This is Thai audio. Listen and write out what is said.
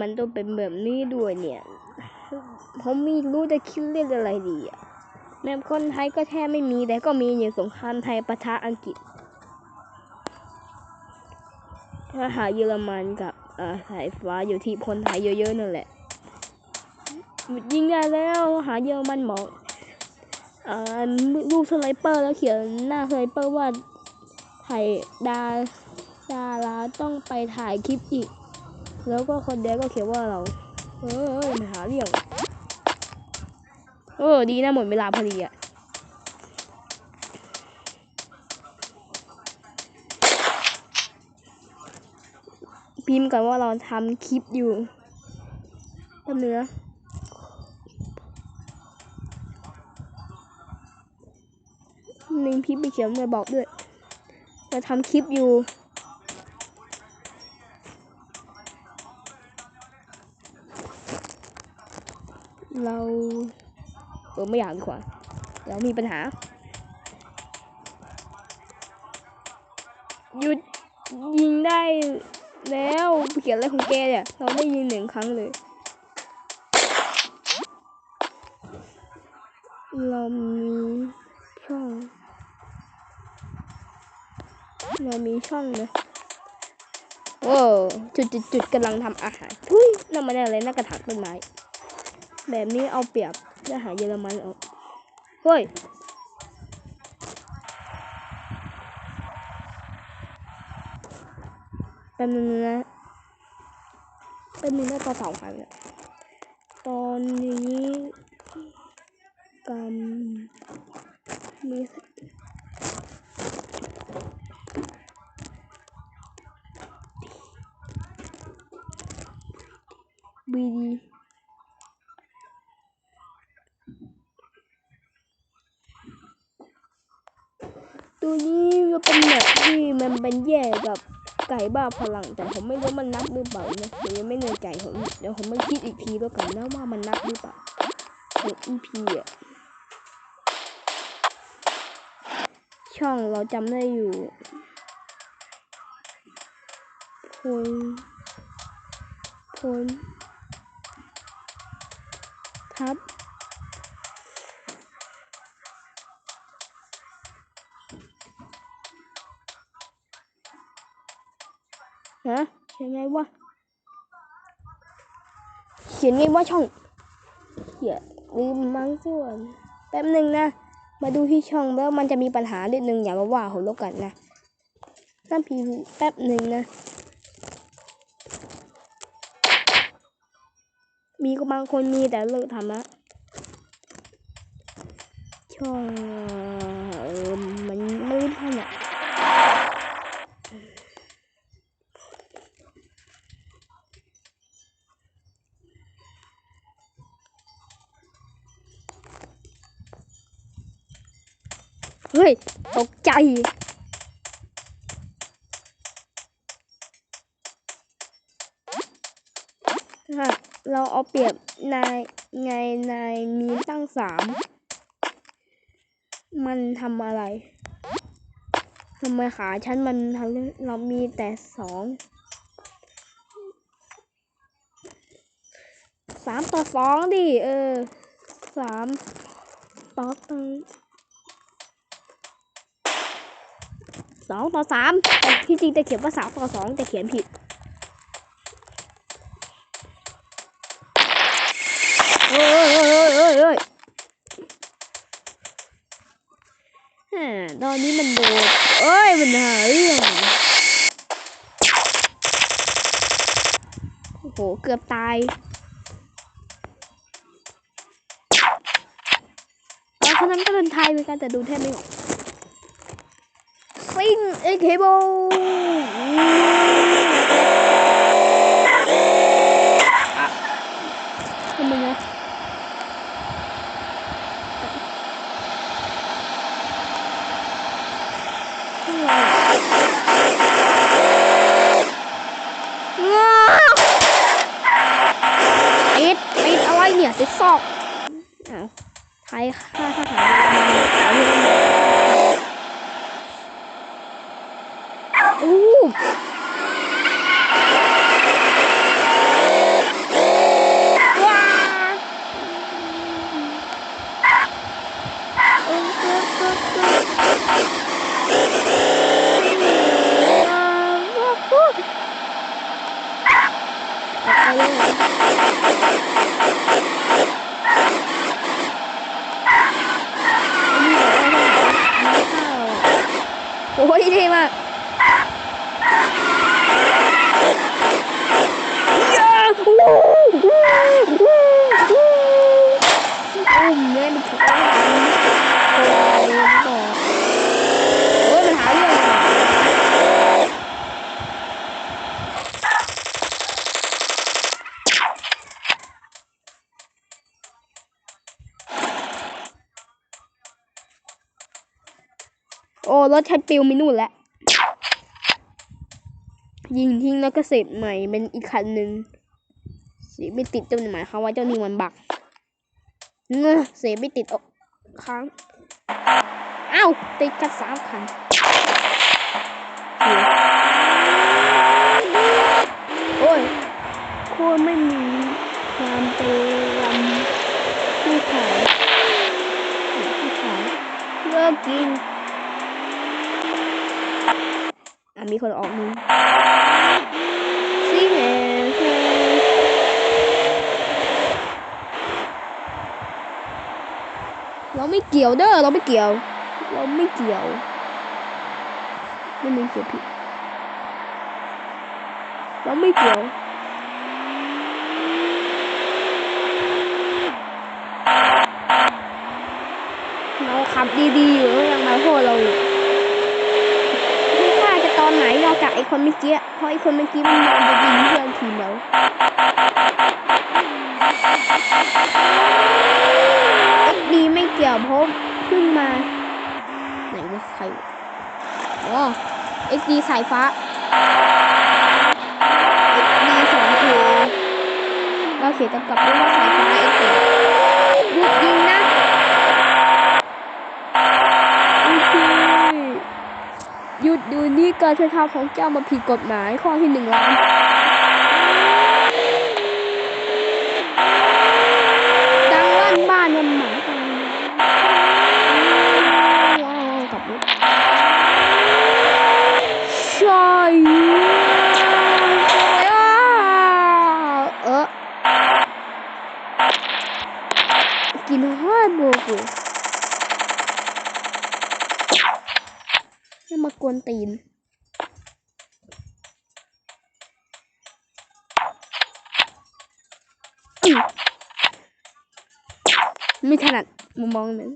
มันต้องเป็นแบบนี้ด้วยเนี่ยผมไม่รู้จะคิดเล่นอะไรดีอะแม้คนไทยก็แทบไม่มีแต่ก็มีอย่างสงครามไทยปะทะอังกฤษทหารเยอรมันกับอ่าสายฟ้าอยู่ที่คนไทยเยอะๆนั่นแหละยิงได้แล้วทหารเยอรมันบอกอ่ารูปสไลเปอร์แล้วเขียนหน้าสไลเปอร์ว่าถ่ายดาดาราต้องไปถ่ายคลิปอีก แล้วก็คนแดงก็เขียนว่าเรา เออมาหาเรื่องเออ ดีนะหมดเวลาพอดีอะพิมพ์กันว่าเราทำคลิปอยู่แป๊บนึงนะหนึ่งพิมพ์ไปเขียนมาบอกด้วย เราทำคลิปอยู่ เราเออไม่อยากดีกว่าเรามีปัญหา หยุดยิงได้แล้วเขียนอะไรของแกเนี่ย เราได้ยิงหนึ่งครั้งเลย เรามีช่อง เรามีช่องนะโอ้จุดจุดจุดกำลังทำอาหารทุยนั่นมันอะไรน่ากระถางต้นไม้ แบบนี้เอาเปรียบทหารเยอรมันเอาเฮ้ยแป๊บนึงนะแป๊บนึงได้ต่อสองครั้งตอนนี้กำมีบีดี ตัวนี้ก็เป็นแบบที่มันเป็นแย่กับไก่บ้าพลัง แต่ผมไม่รู้มันนับหรือเปล่านะผมยังไม่เนยไก่ผมเดี๋ยวผมมาคิดอีกทีแล้วกันนะว่ามันนับหรือเปล่าของ EP อะช่องเราจำได้อยู่พลพลทับ ฮะเขียนไงวะเขียนไงว่าช่องเขียลืมมั้งส่วนแป๊บหนึ่งนะ มาดูที่ช่องแล้วมันจะมีปัญหานิดนึงอย่ามาว่าผมแล้วกันนะนั่นพีแป๊บหนึ่งนะ มีก็บางคนมีแต่เลิกทำละช่องเออมันไม่รู้ทำอะ เฮ้ย ตกใจฮะเราเอาเปรียบนายไงนายมีตั้งสาม มันทำอะไรทำไมขาฉันมันทำเรามีแต่สองสามต่อสองดิ เออสามต่อต่อ สองต่อสามแต่ที่จริงจะเขียนว่าสามต่อสองแต่เขียนผิดเอ้ยเอ้ยเอ้ยเอ้ยเอ้ยตอนนี้มันโดดเอ้ยมันหาเรื่องโอ้โหเกือบตายตอนนนั้นก็เป็นไทยเหมือนกันแต่ดูแทบไม่ออก ซิงเอเคโบทำไมนะปิดปิดอะไรเนี่ยติดซอกอ้าวไทยค่าทหารอู้ ออกไปเลยอันนี้บอกว่าต้องหาข้าว โอ้ยเโอ้รถชัดปิวมินู่นแล้วยิงทิ้งแล้วก็เสร็จใหม่เป็นอีกคันหนึ่งเสียไม่ติดเจ้าหมายความว่าเจ้านี่มันบักเงอเสียไม่ติดออกค้างอ้าวติดกันสามคันโอ้ยโคตรไม่มีความเป็นลำผู้ขายผู้ขายเลิกกิน อะ มีคนออกมือซีแมนเราไม่เกี่ยวเด้อเราไม่เกี่ยว เราไม่เกี่ยว ไม่มีเกี่ยวผิดเราไม่เกี่ยวเราขับดีๆอยู่แล้วยังมาโทษเราอยู่ อนไหนนอกจากไอคนเมื่อกี้เพราะไอคนเมื่อกี้มันนอนจะยิงเพื่อนทีมเราเอ็กดีไม่เกี่ยวเพราะเพิ่งมา ไหนวะใครอ๋อเอ็กดีสายฟ้าเอ็กดีสองคือเราเขียนกำกับด้วยว่าสายฟ้าเอ็กดียิงนะโอเค หยุดดู นี่การกระทำของเจ้ามาผิดกฎหมายข้อที่หนึ่งล้านดังลั่นบ้านมันหมาตายว้าวกลับรถใช่เออกินห้าโมกุ ไม่มากวนตีน ไม่ถนัดมุมมองนั้น